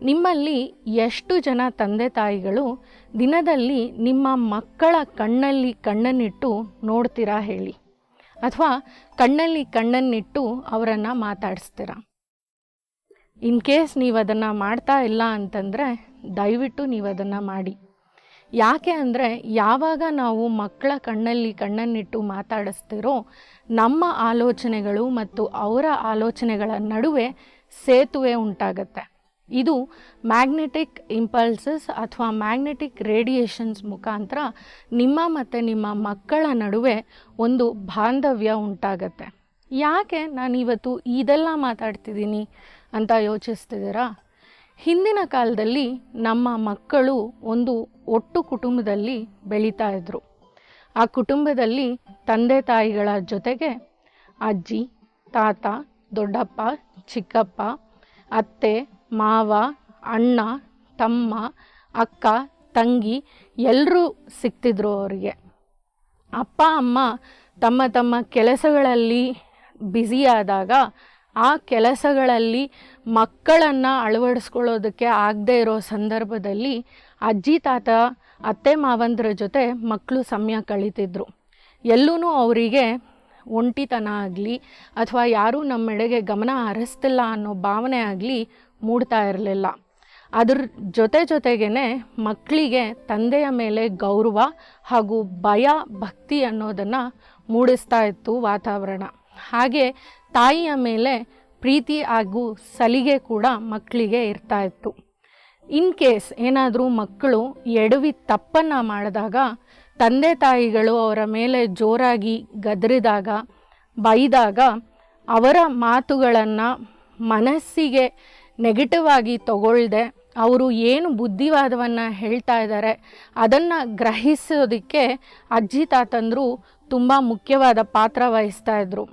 ನಿಮ್ಮಲ್ಲಿ ಎಷ್ಟು ಜನ ತಂದೆ ತಾಯಿಗಳು ದಿನದಲ್ಲಿ ನಿಮ್ಮ ಮಕ್ಕಳ ಕಣ್ಣಲ್ಲಿ ಕಣ್ಣನ್ನಿಟ್ಟು ನೋಡ್ತೀರಾ ಹೇಳಿ. ಅಥವಾ ಕಣ್ಣಲ್ಲಿ ಕಣ್ಣನ್ನಿಟ್ಟು ಅವರನ್ನು ಮಾತಾಡಿಸ್ತೀರಾ. ಇನ್ ಕೇಸ್ ನೀವು ಅದನ್ನು ಮಾಡ್ತಾ ಇಲ್ಲ ಅಂತಂದರೆ ದಯವಿಟ್ಟು ನೀವು ಅದನ್ನು ಮಾಡಿ. ಯಾಕೆ ಅಂದರೆ ಯಾವಾಗ ನಾವು ಮಕ್ಕಳ ಕಣ್ಣಲ್ಲಿ ಕಣ್ಣನ್ನಿಟ್ಟು ಮಾತಾಡಿಸ್ತಿರೋ ನಮ್ಮ ಆಲೋಚನೆಗಳು ಮತ್ತು ಅವರ ಆಲೋಚನೆಗಳ ನಡುವೆ ಸೇತುವೆ ಉಂಟಾಗತ್ತೆ. ಇದು ಮ್ಯಾಗ್ನೆಟಿಕ್ ಇಂಪಲ್ಸಸ್ ಅಥವಾ ಮ್ಯಾಗ್ನೆಟಿಕ್ ರೇಡಿಯೇಷನ್ಸ್ ಮುಖಾಂತರ ನಿಮ್ಮ ಮತ್ತು ನಿಮ್ಮ ಮಕ್ಕಳ ನಡುವೆ ಒಂದು ಬಾಂಧವ್ಯ ಉಂಟಾಗತ್ತೆ. ಯಾಕೆ ನಾನು ಇವತ್ತು ಇದೆಲ್ಲ ಮಾತಾಡ್ತಿದ್ದೀನಿ ಅಂತ ಯೋಚಿಸ್ತಿದ್ದೀರಾ? ಹಿಂದಿನ ಕಾಲದಲ್ಲಿ ನಮ್ಮ ಮಕ್ಕಳು ಒಂದು ಒಟ್ಟು ಕುಟುಂಬದಲ್ಲಿ ಬೆಳೀತಾ ಇದ್ದರು ಆ ಕುಟುಂಬದಲ್ಲಿ ತಂದೆ ತಾಯಿಗಳ ಜೊತೆಗೆ ಅಜ್ಜಿ, ತಾತ, ದೊಡ್ಡಪ್ಪ, ಚಿಕ್ಕಪ್ಪ, ಅತ್ತೆ ಮಾವ, ಅಣ್ಣ, ತಮ್ಮ, ಅಕ್ಕ, ತಂಗಿ ಎಲ್ಲರೂ ಸಿಗ್ತಿದ್ರು ಅವರಿಗೆ. ಅಪ್ಪ, ಅಮ್ಮ ತಮ್ಮ ತಮ್ಮ ಕೆಲಸಗಳಲ್ಲಿ ಬ್ಯುಸಿಯಾದಾಗ ಆ ಕೆಲಸಗಳಲ್ಲಿ ಮಕ್ಕಳನ್ನು ಅಳವಡಿಸ್ಕೊಳ್ಳೋದಕ್ಕೆ ಆಗದೇ ಇರೋ ಸಂದರ್ಭದಲ್ಲಿ ಅಜ್ಜಿ, ತಾತ, ಅತ್ತೆ, ಮಾವಂದ್ರ ಜೊತೆ ಮಕ್ಕಳು ಸಮಯ ಕಳೀತಿದ್ರು. ಎಲ್ಲೂ ಅವರಿಗೆ ಒಂಟಿತನ ಆಗಲಿ ಅಥವಾ ಯಾರೂ ನಮ್ಮೆಡೆಗೆ ಗಮನ ಹರಿಸ್ತಿಲ್ಲ ಅನ್ನೋ ಭಾವನೆ ಆಗಲಿ ಮೂಡ್ತಾ ಇರಲಿಲ್ಲ. ಅದ್ರ ಜೊತೆ ಜೊತೆಗೇ ಮಕ್ಕಳಿಗೆ ತಂದೆಯ ಮೇಲೆ ಗೌರವ ಹಾಗೂ ಭಯ ಭಕ್ತಿ ಅನ್ನೋದನ್ನು ಮೂಡಿಸ್ತಾ ಇತ್ತು ವಾತಾವರಣ. ಹಾಗೆ ತಾಯಿಯ ಮೇಲೆ ಪ್ರೀತಿ ಹಾಗೂ ಸಲಿಗೆ ಕೂಡ ಮಕ್ಕಳಿಗೆ ಇರ್ತಾ ಇತ್ತು. ಇನ್ ಕೇಸ್ ಏನಾದರೂ ಮಕ್ಕಳು ಎಡವಿ ತಪ್ಪನ್ನು ಮಾಡಿದಾಗ, ತಂದೆ ತಾಯಿಗಳು ಅವರ ಮೇಲೆ ಜೋರಾಗಿ ಗದರಿದಾಗ, ಬೈದಾಗ ಅವರ ಮಾತುಗಳನ್ನು ಮನಸ್ಸಿಗೆ ನೆಗೆಟಿವ್ ಆಗಿ ತಗೊಳ್ಳದೆ ಅವರು ಏನು ಬುದ್ಧಿವಾದವನ್ನು ಹೇಳ್ತಾ ಇದ್ದಾರೆ ಅದನ್ನು ಗ್ರಹಿಸೋದಕ್ಕೆ ಅಜ್ಜಿ ತಾತಂದರು ತುಂಬ ಮುಖ್ಯವಾದ ಪಾತ್ರ ವಹಿಸ್ತಾ ಇದ್ದರು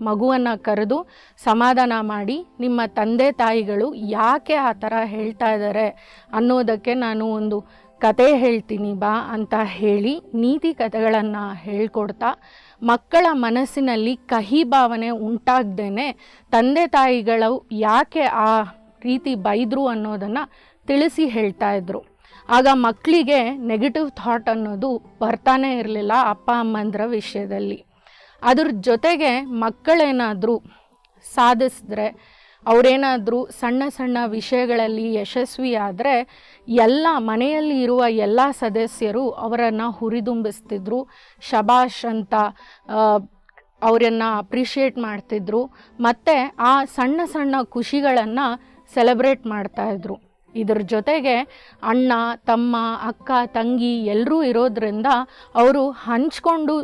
ಮಗುವನ್ನು ಕರೆದು ಸಮಾಧಾನ ಮಾಡಿ, ನಿಮ್ಮ ತಂದೆ ತಾಯಿಗಳು ಯಾಕೆ ಆ ಥರ ಹೇಳ್ತಾ ಇದ್ದಾರೆ ಅನ್ನೋದಕ್ಕೆ ನಾನು ಒಂದು ಕತೆ ಹೇಳ್ತೀನಿ ಬಾ ಅಂತ ಹೇಳಿ ನೀತಿ ಕಥೆಗಳನ್ನು ಹೇಳ್ಕೊಡ್ತಾ, ಮಕ್ಕಳ ಮನಸ್ಸಿನಲ್ಲಿ ಕಹಿ ಭಾವನೆ ಉಂಟಾಗ್ದೇ ತಂದೆ ತಾಯಿಗಳು ಯಾಕೆ ಆ ರೀತಿ ಬೈದರು ಅನ್ನೋದನ್ನು ತಿಳಿಸಿ ಹೇಳ್ತಾ ಇದ್ರು. ಆಗ ಮಕ್ಕಳಿಗೆ ನೆಗೆಟಿವ್ ಥಾಟ್ ಅನ್ನೋದು ಬರ್ತಾನೆ ಇರಲಿಲ್ಲ ಅಪ್ಪ, ಅಮ್ಮಂದ್ರ ವಿಷಯದಲ್ಲಿ. ಅದ್ರ ಜೊತೆಗೆ ಮಕ್ಕಳೇನಾದರೂ ಸಾಧಿಸಿದ್ರೆ, ಅವರೇನಾದರೂ ಸಣ್ಣ ಸಣ್ಣ ವಿಷಯಗಳಲ್ಲಿ ಯಶಸ್ವಿ ಆದರೆ ಎಲ್ಲ ಮನೆಯಲ್ಲಿ ಇರುವ ಎಲ್ಲ ಸದಸ್ಯರು ಅವರನ್ನು ಹುರಿದುಂಬಿಸ್ತಿದ್ರು. ಶಬಾಷ್ ಅಂತ ಅವರನ್ನು ಅಪ್ರಿಷಿಯೇಟ್ ಮಾಡ್ತಿದ್ರು. ಮತ್ತು ಆ ಸಣ್ಣ ಸಣ್ಣ ಖುಷಿಗಳನ್ನು ಸೆಲೆಬ್ರೇಟ್ ಮಾಡ್ತಾಯಿದ್ರು ಇದ್ರ. ಜೊತೆಗೆ ಅಣ್ಣ, ತಮ್ಮ, ಅಕ್ಕ, ತಂಗಿ ಎಲ್ಲರೂ ಇರೋದ್ರಿಂದ ಅವರು ಹಂಚ್ಕೊಂಡು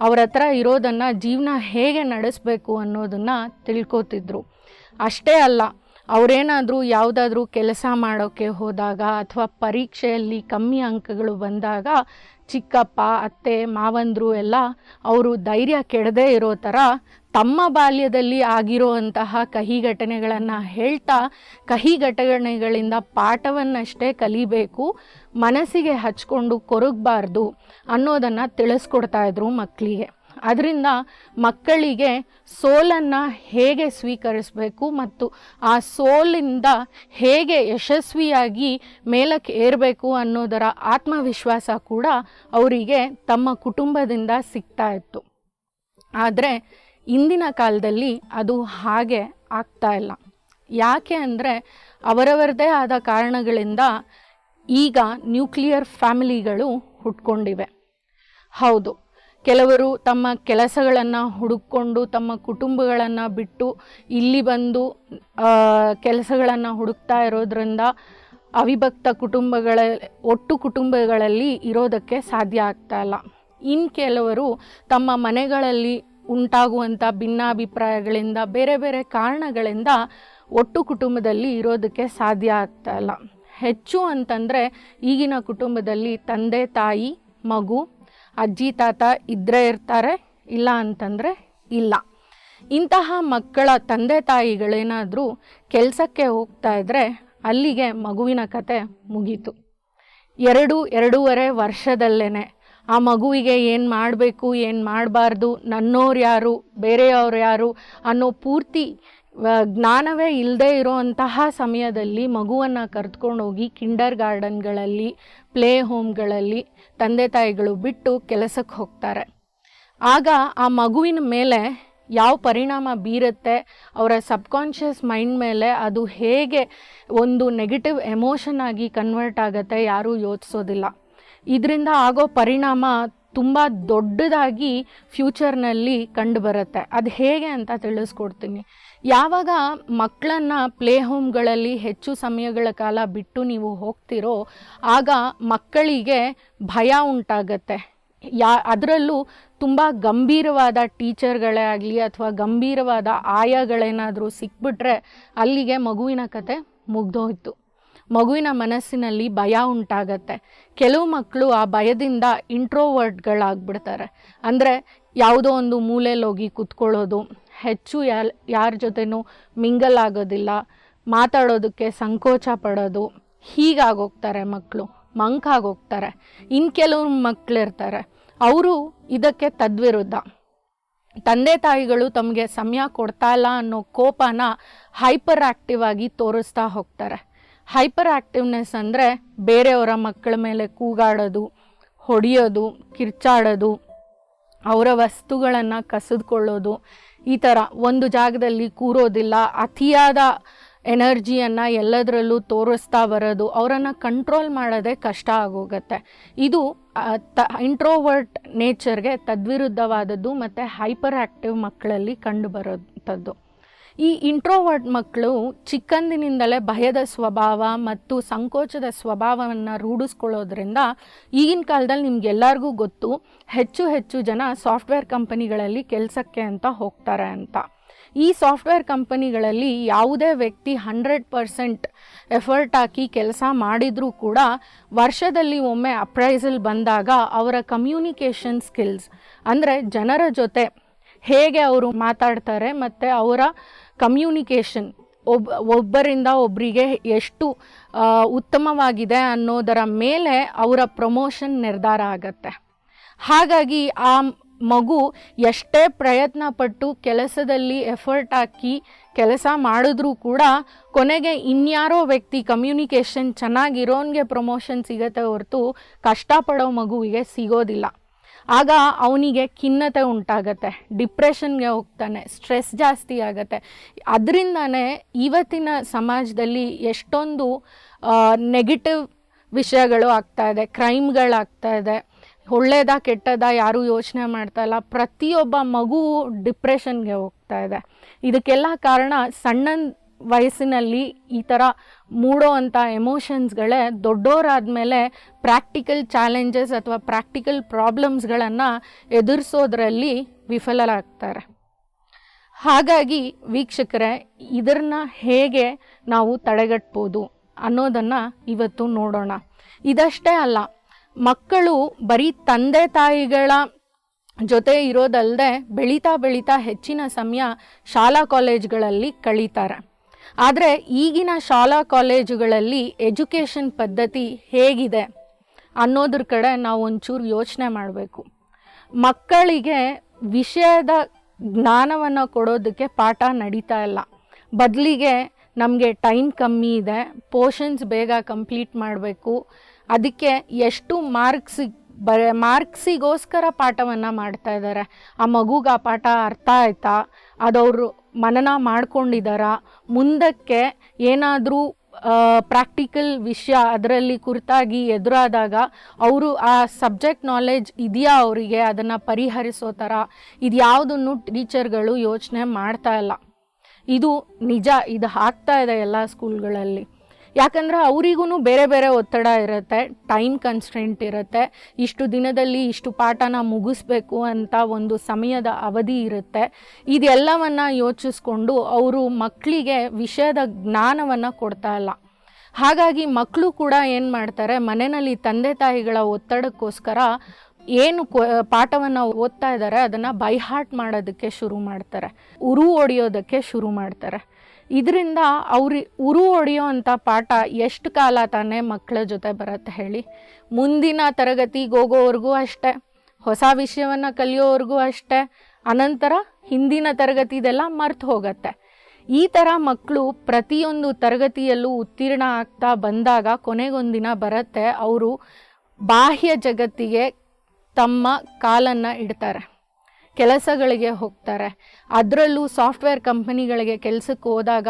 ಅವ್ರ ಹತ್ರ ಇರೋದನ್ನು ಜೀವನ ಹೇಗೆ ನಡೆಸಬೇಕು ಅನ್ನೋದನ್ನು ತಿಳ್ಕೊತಿದ್ರು. ಅಷ್ಟೇ ಅಲ್ಲ, ಅವರೇನಾದರೂ ಯಾವುದಾದ್ರೂ ಕೆಲಸ ಮಾಡೋಕ್ಕೆ ಹೋದಾಗ ಅಥವಾ ಪರೀಕ್ಷೆಯಲ್ಲಿ ಕಮ್ಮಿ ಅಂಕಗಳು ಬಂದಾಗ ಚಿಕ್ಕಪ್ಪ, ಅತ್ತೆ, ಮಾವಂದರು ಎಲ್ಲ ಅವರು ಧೈರ್ಯ ಕೆಡದೇ ಇರೋ ಥರ ತಮ್ಮ ಬಾಲ್ಯದಲ್ಲಿ ಆಗಿರುವಂತಹ ಕಹಿ ಘಟನೆಗಳನ್ನು ಹೇಳ್ತಾ ಕಹಿ ಘಟನೆಗಳಿಂದ ಪಾಠವನ್ನಷ್ಟೇ ಕಲಿಬೇಕು, ಮನಸ್ಸಿಗೆ ಹಚ್ಕೊಂಡು ಕೊರಗಬಾರ್ದು ಅನ್ನೋದನ್ನು ತಿಳಿಸ್ಕೊಡ್ತಾ ಇದ್ರು ಮಕ್ಕಳಿಗೆ ಅದರಿಂದ ಮಕ್ಕಳಿಗೆ ಸೋಲನ್ನು ಹೇಗೆ ಸ್ವೀಕರಿಸಬೇಕು ಮತ್ತು ಆ ಸೋಲಿಂದ ಹೇಗೆ ಯಶಸ್ವಿಯಾಗಿ ಮೇಲಕ್ಕೆ ಏರಬೇಕು ಅನ್ನೋದರ ಆತ್ಮವಿಶ್ವಾಸ ಕೂಡ ಅವರಿಗೆ ತಮ್ಮ ಕುಟುಂಬದಿಂದ ಸಿಗ್ತಾ ಇತ್ತು. ಆದರೆ ಇಂದಿನ ಕಾಲದಲ್ಲಿ ಅದು ಹಾಗೆ ಆಗ್ತಾ ಇಲ್ಲ. ಯಾಕೆ ಅಂದರೆ ಅವರವರದೇ ಆದ ಕಾರಣಗಳಿಂದ ಈಗ ನ್ಯೂಕ್ಲಿಯರ್ ಫ್ಯಾಮಿಲಿಗಳು ಹುಟ್ಕೊಂಡಿವೆ. ಹೌದು ಕೆಲವರು ತಮ್ಮ ಕೆಲಸಗಳನ್ನು ಹುಡುಕೊಂಡು ತಮ್ಮ ಕುಟುಂಬಗಳನ್ನು ಬಿಟ್ಟು ಇಲ್ಲಿ ಬಂದು ಕೆಲಸಗಳನ್ನು ಹುಡುಕ್ತಾ ಇರೋದ್ರಿಂದ ಅವಿಭಕ್ತ ಕುಟುಂಬಗಳ, ಒಟ್ಟು ಕುಟುಂಬಗಳಲ್ಲಿ ಇರೋದಕ್ಕೆ ಸಾಧ್ಯ ಆಗ್ತಾ ಇಲ್ಲ. ಇನ್ನು ಕೆಲವರು ತಮ್ಮ ಮನೆಗಳಲ್ಲಿ ಉಂಟಾಗುವಂಥ ಭಿನ್ನಾಭಿಪ್ರಾಯಗಳಿಂದ, ಬೇರೆ ಬೇರೆ ಕಾರಣಗಳಿಂದ ಒಟ್ಟು ಕುಟುಂಬದಲ್ಲಿ ಇರೋದಕ್ಕೆ ಸಾಧ್ಯ ಆಗ್ತಾ ಇಲ್ಲ. ಹೆಚ್ಚು ಅಂತಂದರೆ ಈಗಿನ ಕುಟುಂಬದಲ್ಲಿ ತಂದೆ, ತಾಯಿ, ಮಗು ಅಜ್ಜಿ, ತಾತ ಇದ್ದರೆ ಇರ್ತಾರೆ, ಇಲ್ಲ ಅಂತಂದರೆ ಇಲ್ಲ. ಇಂತಹ ಮಕ್ಕಳ ತಂದೆ ತಾಯಿಗಳೇನಾದರೂ ಕೆಲಸಕ್ಕೆ ಹೋಗ್ತಾ ಇದ್ದರೆ ಅಲ್ಲಿಗೆ ಮಗುವಿನ ಕತೆ ಮುಗೀತು. ಎರಡು, ಎರಡೂವರೆ ವರ್ಷದಲ್ಲೇ ಆ ಮಗುವಿಗೆ ಏನು ಮಾಡಬೇಕು, ಏನು ಮಾಡಬಾರ್ದು, ನನ್ನೋರು ಯಾರು, ಬೇರೆಯವ್ರು ಯಾರು ಅನ್ನೋ ಪೂರ್ತಿ ಜ್ಞಾನವೇ ಇಲ್ಲದೆ ಇರೋವಂತಹ ಸಮಯದಲ್ಲಿ ಮಗುವನ್ನು ಕರೆದುಕೊಂಡೋಗಿ ಕಿಂಡರ್ ಗಾರ್ಡನ್ಗಳಲ್ಲಿ, ಪ್ಲೇ ಹೋಮ್ಗಳಲ್ಲಿ ತಂದೆ ತಾಯಿಗಳು ಬಿಟ್ಟು ಕೆಲಸಕ್ಕೆ ಹೋಗ್ತಾರೆ. ಆಗ ಆ ಮಗುವಿನ ಮೇಲೆ ಯಾವ ಪರಿಣಾಮ ಬೀರುತ್ತೆ, ಅವರ ಸಬ್ಕಾನ್ಷಿಯಸ್ ಮೈಂಡ್ ಮೇಲೆ ಅದು ಹೇಗೆ ಒಂದು ನೆಗೆಟಿವ್ ಎಮೋಷನ್ ಆಗಿ ಕನ್ವರ್ಟ್ ಆಗುತ್ತೆ ಯಾರೂ ಯೋಚಿಸೋದಿಲ್ಲ. ಇದರಿಂದ ಆಗೋ ಪರಿಣಾಮ ತುಂಬ ದೊಡ್ಡದಾಗಿ ಫ್ಯೂಚರ್ನಲ್ಲಿ ಕಂಡುಬರುತ್ತೆ. ಅದು ಹೇಗೆ ಅಂತ ತಿಳಿಸ್ಕೊಡ್ತೀನಿ. ಯಾವಾಗ ಮಕ್ಕಳನ್ನು ಪ್ಲೇ ಹೋಮ್ಗಳಲ್ಲಿ ಹೆಚ್ಚು ಸಮಯಗಳ ಕಾಲ ಬಿಟ್ಟು ನೀವು ಹೋಗ್ತಿರೋ, ಆಗ ಮಕ್ಕಳಿಗೆ ಭಯ ಉಂಟಾಗತ್ತೆ. ಯಾ, ಅದರಲ್ಲೂ ತುಂಬ ಗಂಭೀರವಾದ ಟೀಚರ್ಗಳೇ ಆಗಲಿ ಅಥವಾ ಗಂಭೀರವಾದ ಆಯಗಳೇನಾದರೂ ಸಿಕ್ಬಿಟ್ರೆ ಅಲ್ಲಿಗೆ ಮಗುವಿನ ಕತೆ ಮುಗ್ದೋಯ್ತು. ಮಗುವಿನ ಮನಸ್ಸಿನಲ್ಲಿ ಭಯ ಉಂಟಾಗತ್ತೆ. ಕೆಲವು ಮಕ್ಕಳು ಆ ಭಯದಿಂದ ಇಂಟ್ರೋವರ್ಟ್ಗಳಾಗ್ಬಿಡ್ತಾರೆ. ಅಂದರೆ ಯಾವುದೋ ಒಂದು ಮೂಲೆಯಲ್ಲಿ ಹೋಗಿ ಕೂತ್ಕೊಳ್ಳೋದು ಹೆಚ್ಚು ಯಾರ ಜೊತೆನೂ ಮಿಂಗಲ್ ಆಗೋದಿಲ್ಲ, ಮಾತಾಡೋದಕ್ಕೆ ಸಂಕೋಚ ಪಡೋದು, ಹೀಗಾಗೋಗ್ತಾರೆ ಮಕ್ಕಳು ಮಂಕಾಗೋಗ್ತಾರೆ ಇನ್ನು ಕೆಲವು ಮಕ್ಕಳಿರ್ತಾರೆ ಅವರು ಇದಕ್ಕೆ ತದ್ವಿರುದ್ಧ. ತಂದೆ ತಾಯಿಗಳು ತಮಗೆ ಸಮಯ ಕೊಡ್ತಾ ಇಲ್ಲ ಅನ್ನೋ ಕೋಪನ ಹೈಪರ್ ಆಕ್ಟಿವ್ ಆಗಿ ತೋರಿಸ್ತಾ ಹೋಗ್ತಾರೆ. ಹೈಪರ್ ಆಕ್ಟಿವ್ನೆಸ್ ಅಂದರೆ ಬೇರೆಯವರ ಮಕ್ಕಳ ಮೇಲೆ ಕೂಗಾಡೋದು, ಹೊಡೆಯೋದು, ಕಿರ್ಚಾಡೋದು, ಅವರ ವಸ್ತುಗಳನ್ನು ಕಸಿದುಕೊಳ್ಳೋದು ಈ ಥರ ಒಂದು ಜಾಗದಲ್ಲಿ ಕೂರೋದಿಲ್ಲ. ಅತಿಯಾದ ಎನರ್ಜಿಯನ್ನು ಎಲ್ಲದರಲ್ಲೂ ತೋರಿಸ್ತಾ ಬರೋದು, ಅವರನ್ನು ಕಂಟ್ರೋಲ್ ಮಾಡೋದೇ ಕಷ್ಟ ಆಗೋಗುತ್ತೆ. ಇದು ತ ಇಂಟ್ರೋವರ್ಟ್ ನೇಚರ್ಗೆ ತದ್ವಿರುದ್ಧವಾದದ್ದು ಮತ್ತು ಹೈಪರ್ ಆ್ಯಕ್ಟಿವ್ ಮಕ್ಕಳಲ್ಲಿ ಕಂಡು ಬರೋಂಥದ್ದು ಈ ಇಂಟ್ರೋವರ್ಟ್ ಮಕ್ಕಳು ಚಿಕ್ಕಂದಿನಿಂದಲೇ ಭಯದ ಸ್ವಭಾವ ಮತ್ತು ಸಂಕೋಚದ ಸ್ವಭಾವವನ್ನು ರೂಢಿಸ್ಕೊಳ್ಳೋದ್ರಿಂದ ಈಗಿನ ಕಾಲದಲ್ಲಿ ನಿಮ್ಗೆಲ್ಲರಿಗೂ ಗೊತ್ತು, ಹೆಚ್ಚು ಹೆಚ್ಚು ಜನ ಸಾಫ್ಟ್ವೇರ್ ಕಂಪನಿಗಳಲ್ಲಿ ಕೆಲಸಕ್ಕೆ ಅಂತ ಹೋಗ್ತಾರೆ ಅಂತ. ಈ ಸಾಫ್ಟ್ವೇರ್ ಕಂಪನಿಗಳಲ್ಲಿ ಯಾವುದೇ ವ್ಯಕ್ತಿ ಹಂಡ್ರೆಡ್ ಪರ್ಸೆಂಟ್ ಎಫರ್ಟ್ ಹಾಕಿ ಕೆಲಸ ಮಾಡಿದರೂ ಕೂಡ ವರ್ಷದಲ್ಲಿ ಒಮ್ಮೆ ಅಪ್ರೈಸಲ್ ಬಂದಾಗ ಅವರ ಕಮ್ಯುನಿಕೇಷನ್ ಸ್ಕಿಲ್ಸ್, ಅಂದರೆ ಜನರ ಜೊತೆ ಹೇಗೆ ಅವರು ಮಾತಾಡ್ತಾರೆ ಮತ್ತು ಅವರ ಕಮ್ಯುನಿಕೇಷನ್, ಒಬ್, ಒಬ್ಬರಿಂದ ಒಬ್ಬರಿಗೆ ಎಷ್ಟು ಉತ್ತಮವಾಗಿದೆ ಅನ್ನೋದರ ಮೇಲೆ ಅವರ ಪ್ರಮೋಷನ್ ನಿರ್ಧಾರ ಆಗತ್ತೆ. ಹಾಗಾಗಿ ಆ ಮಗು ಎಷ್ಟೇ ಪ್ರಯತ್ನ ಪಟ್ಟು ಕೆಲಸದಲ್ಲಿ ಎಫರ್ಟ್ ಹಾಕಿ ಕೆಲಸ ಮಾಡಿದ್ರೂ ಕೂಡ ಕೊನೆಗೆ ಇನ್ಯಾರೋ ವ್ಯಕ್ತಿ ಕಮ್ಯುನಿಕೇಷನ್ ಚೆನ್ನಾಗಿರೋನ್ಗೆ ಪ್ರಮೋಷನ್ ಸಿಗತ್ತೆ ಹೊರತು ಕಷ್ಟಪಡೋ ಮಗುವಿಗೆ ಸಿಗೋದಿಲ್ಲ. ಆಗ ಅವನಿಗೆ ಖಿನ್ನತೆ ಉಂಟಾಗತ್ತೆ, ಡಿಪ್ರೆಷನ್ಗೆ ಹೋಗ್ತಾನೆ, ಸ್ಟ್ರೆಸ್ ಜಾಸ್ತಿ ಆಗತ್ತೆ. ಅದರಿಂದನೇ ಇವತ್ತಿನ ಸಮಾಜದಲ್ಲಿ ಎಷ್ಟೊಂದು ನೆಗೆಟಿವ್ ವಿಷಯಗಳು ಆಗ್ತಾ ಇದೆ, ಕ್ರೈಮ್ಗಳಾಗ್ತಾ ಇದೆ. ಒಳ್ಳೇದ ಕೆಟ್ಟದ ಯಾರೂ ಯೋಚನೆ ಮಾಡ್ತಾ ಇಲ್ಲ. ಪ್ರತಿಯೊಬ್ಬ ಮಗು ಡಿಪ್ರೆಷನ್ಗೆ ಹೋಗ್ತಾ ಇದೆ. ಇದಕ್ಕೆಲ್ಲ ಕಾರಣ ಸಣ್ಣ ವಯಸ್ಸಿನಲ್ಲಿ ಈ ಥರ ಮೂಡೋ ಅಂಥ ಎಮೋಷನ್ಸ್ಗಳೇ ದೊಡ್ಡೋರಾದಮೇಲೆ ಪ್ರಾಕ್ಟಿಕಲ್ ಚಾಲೆಂಜಸ್ ಅಥವಾ ಪ್ರಾಕ್ಟಿಕಲ್ ಪ್ರಾಬ್ಲಮ್ಸ್ಗಳನ್ನು ಎದುರಿಸೋದ್ರಲ್ಲಿ ವಿಫಲರಾಗ್ತಾರೆ. ಹಾಗಾಗಿ ವೀಕ್ಷಕರೇ, ಇದನ್ನ ಹೇಗೆ ನಾವು ತಡೆಗಟ್ಬೋದು ಅನ್ನೋದನ್ನು ಇವತ್ತು ನೋಡೋಣ. ಇದಷ್ಟೇ ಅಲ್ಲ, ಮಕ್ಕಳು ಬರೀ ತಂದೆ ತಾಯಿಗಳ ಜೊತೆ ಇರೋದಲ್ಲದೆ ಬೆಳೀತಾ ಬೆಳೀತಾ ಹೆಚ್ಚಿನ ಸಮಯ ಶಾಲಾ ಕಾಲೇಜ್ಗಳಲ್ಲಿ ಕಳೀತಾರೆ. ಆದರೆ ಈಗಿನ ಶಾಲಾ ಕಾಲೇಜುಗಳಲ್ಲಿ ಎಜುಕೇಷನ್ ಪದ್ಧತಿ ಹೇಗಿದೆ ಅನ್ನೋದ್ರ ಕಡೆ ನಾವು ಒಂಚೂರು ಯೋಚನೆ ಮಾಡಬೇಕು. ಮಕ್ಕಳಿಗೆ ವಿಷಯದ ಜ್ಞಾನವನ್ನು ಕೊಡೋದಕ್ಕೆ ಪಾಠ ನಡೀತಾ ಇಲ್ಲ. ಬದಲಿಗೆ ನಮಗೆ ಟೈಮ್ ಕಮ್ಮಿ ಇದೆ ಪೋರ್ಷನ್ಸ್ ಬೇಗ ಕಂಪ್ಲೀಟ್ ಮಾಡಬೇಕು. ಅದಕ್ಕೆ ಎಷ್ಟು ಮಾರ್ಕ್ಸ್ ಬ, ಮಾರ್ಕ್ಸಿಗೋಸ್ಕರ ಪಾಠವನ್ನು ಮಾಡ್ತಾ ಇದ್ದಾರೆ ಆ ಮಗುಗೆ ಆ ಪಾಠ ಅರ್ಥ ಆಯ್ತಾ? ಅದವರು ಮನನ ಮಾಡ್ಕೊಂಡಿದ್ದಾರಾ ಮುಂದಕ್ಕೆ ಏನಾದರೂ ಪ್ರಾಕ್ಟಿಕಲ್ ವಿಷಯ ಅದರಲ್ಲಿ ಕುರಿತಾಗಿ ಎದುರಾದಾಗ ಅವರು ಆ ಸಬ್ಜೆಕ್ಟ್ ನಾಲೆಜ್ ಇದೆಯಾ ಅವರಿಗೆ, ಅದನ್ನು ಪರಿಹರಿಸೋ ಥರ ಇದು ಯಾವುದನ್ನು ಟೀಚರ್ಗಳು ಯೋಚನೆ ಮಾಡ್ತಾ ಇಲ್ಲ. ಇದು ನಿಜ, ಇದು ಆಗ್ತಾ ಇದೆ ಎಲ್ಲ ಸ್ಕೂಲ್ಗಳಲ್ಲಿ ಯಾಕಂದರೆ ಅವರಿಗೂ ಬೇರೆ ಬೇರೆ ಒತ್ತಡ ಇರುತ್ತೆ ಟೈಮ್ ಕನ್ಸ್ಟೆಂಟ್ ಇರುತ್ತೆ. ಇಷ್ಟು ದಿನದಲ್ಲಿ ಇಷ್ಟು ಪಾಠನ ಮುಗಿಸ್ಬೇಕು ಅಂತ ಒಂದು ಸಮಯದ ಅವಧಿ ಇರುತ್ತೆ. ಇದೆಲ್ಲವನ್ನು ಯೋಚಿಸ್ಕೊಂಡು ಅವರು ಮಕ್ಕಳಿಗೆ ವಿಷಯದ ಜ್ಞಾನವನ್ನು ಕೊಡ್ತಾ ಇಲ್ಲ. ಹಾಗಾಗಿ ಮಕ್ಕಳು ಕೂಡ ಏನು ಮಾಡ್ತಾರೆ, ಮನೆಯಲ್ಲಿ ತಂದೆ ತಾಯಿಗಳ ಒತ್ತಡಕ್ಕೋಸ್ಕರ ಏನು ಪಾಠವನ್ನು ಓದ್ತಾ ಇದ್ದಾರೆ ಅದನ್ನು ಬೈ ಮಾಡೋದಕ್ಕೆ ಶುರು ಮಾಡ್ತಾರೆ. ಉರು ಹೊಡೆಯೋದಕ್ಕೆ ಶುರು ಮಾಡ್ತಾರೆ. ಇದರಿಂದ ಅವ್ರಿ ಉರು ಹೊಡೆಯೋ ಅಂಥ ಪಾಠ ಎಷ್ಟು ಕಾಲ ತಾನೇ ಮಕ್ಕಳ ಜೊತೆ ಬರುತ್ತೆ ಹೇಳಿ. ಮುಂದಿನ ತರಗತಿಗೆ ಹೋಗೋವರೆಗೂ ಅಷ್ಟೇ, ಹೊಸ ವಿಷಯವನ್ನು ಕಲಿಯೋವರೆಗೂ ಅಷ್ಟೇ, ಅನಂತರ ಹಿಂದಿನ ತರಗತಿದೆಲ್ಲ ಮರ್ತು ಹೋಗತ್ತೆ. ಈ ಥರ ಮಕ್ಕಳು ಪ್ರತಿಯೊಂದು ತರಗತಿಯಲ್ಲೂ ಉತ್ತೀರ್ಣ ಆಗ್ತಾ ಬಂದಾಗ ಕೊನೆಗೊಂದಿನ ಬರುತ್ತೆ, ಅವರು ಬಾಹ್ಯ ಜಗತ್ತಿಗೆ ತಮ್ಮ ಕಾಲನ್ನು ಇಡ್ತಾರೆ. ಕೆಲಸಗಳಿಗೆ ಹೋಗ್ತಾರೆ. ಅದರಲ್ಲೂ ಸಾಫ್ಟ್ವೇರ್ ಕಂಪನಿಗಳಿಗೆ ಕೆಲಸಕ್ಕೆ ಹೋದಾಗ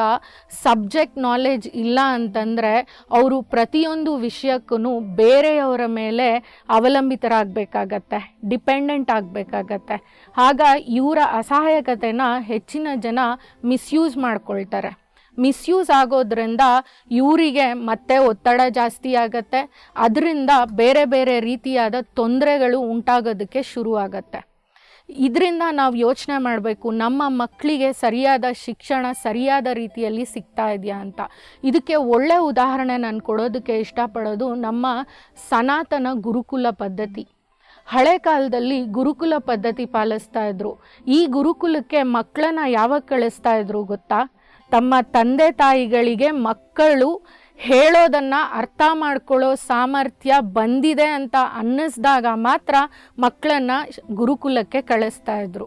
ಸಬ್ಜೆಕ್ಟ್ ನಾಲೆಜ್ ಇಲ್ಲ ಅಂತಂದರೆ ಅವರು ಪ್ರತಿಯೊಂದು ವಿಷಯಕ್ಕೂ ಬೇರೆಯವರ ಮೇಲೆ ಅವಲಂಬಿತರಾಗಬೇಕಾಗತ್ತೆ, ಡಿಪೆಂಡೆಂಟ್ ಆಗಬೇಕಾಗತ್ತೆ. ಆಗ ಇವರ ಅಸಹಾಯಕತೆನ ಹೆಚ್ಚಿನ ಜನ ಮಿಸ್ಯೂಸ್ ಮಾಡ್ಕೊಳ್ತಾರೆ. ಮಿಸ್ಯೂಸ್ ಆಗೋದ್ರಿಂದ ಇವರಿಗೆ ಮತ್ತೆ ಒತ್ತಡ ಜಾಸ್ತಿ ಆಗತ್ತೆ. ಅದರಿಂದ ಬೇರೆ ಬೇರೆ ರೀತಿಯಾದ ತೊಂದರೆಗಳು ಉಂಟಾಗೋದಕ್ಕೆ ಶುರುವಾಗತ್ತೆ. ಇದರಿಂದ ನಾವು ಯೋಚನೆ ಮಾಡಬೇಕು, ನಮ್ಮ ಮಕ್ಕಳಿಗೆ ಸರಿಯಾದ ಶಿಕ್ಷಣ ಸರಿಯಾದ ರೀತಿಯಲ್ಲಿ ಸಿಗ್ತಾ ಇದೆಯಾ ಅಂತ. ಇದಕ್ಕೆ ಒಳ್ಳೆ ಉದಾಹರಣೆ ನಾನು ಕೊಡೋದಕ್ಕೆ ಇಷ್ಟಪಡೋದು ನಮ್ಮ ಸನಾತನ ಗುರುಕುಲ ಪದ್ಧತಿ. ಹಳೆ ಕಾಲದಲ್ಲಿ ಗುರುಕುಲ ಪದ್ಧತಿ ಪಾಲಿಸ್ತಾ ಇದ್ರು. ಈ ಗುರುಕುಲಕ್ಕೆ ಮಕ್ಕಳನ್ನ ಯಾವಾಗ ಕಳಿಸ್ತಾ ಇದ್ರು ಗೊತ್ತಾ? ತಮ್ಮ ತಂದೆ ತಾಯಿಗಳಿಗೆ ಮಕ್ಕಳು ಹೇಳೋದನ್ನು ಅರ್ಥ ಮಾಡ್ಕೊಳ್ಳೋ ಸಾಮರ್ಥ್ಯ ಬಂದಿದೆ ಅಂತ ಅನ್ನಿಸ್ದಾಗ ಮಾತ್ರ ಮಕ್ಕಳನ್ನು ಗುರುಕುಲಕ್ಕೆ ಕಳಿಸ್ತಾ ಇದ್ರು.